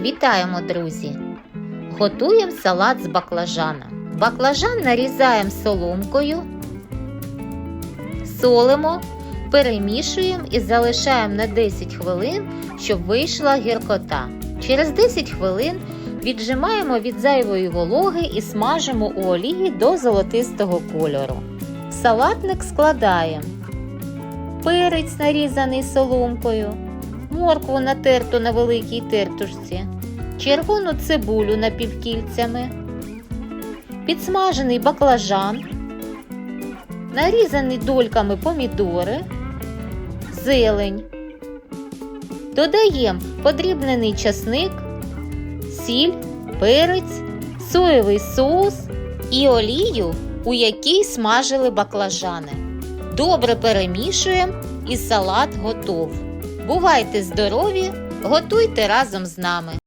Вітаємо, друзі! Готуємо салат з баклажана. Баклажан нарізаємо соломкою, солимо, перемішуємо і залишаємо на 10 хвилин, щоб вийшла гіркота. Через 10 хвилин віджимаємо від зайвої вологи і смажимо у олії до золотистого кольору. Салатник складаємо перець нарізаний соломкою, моркву натерту на великій тертушці, червону цибулю напівкільцями, підсмажений баклажан, нарізані дольками помідори, зелень. Додаємо подрібнений часник, сіль, перець, соєвий соус і олію, у якій смажили баклажани. Добре перемішуємо і салат готов. Бувайте здорові! Готуйте разом з нами!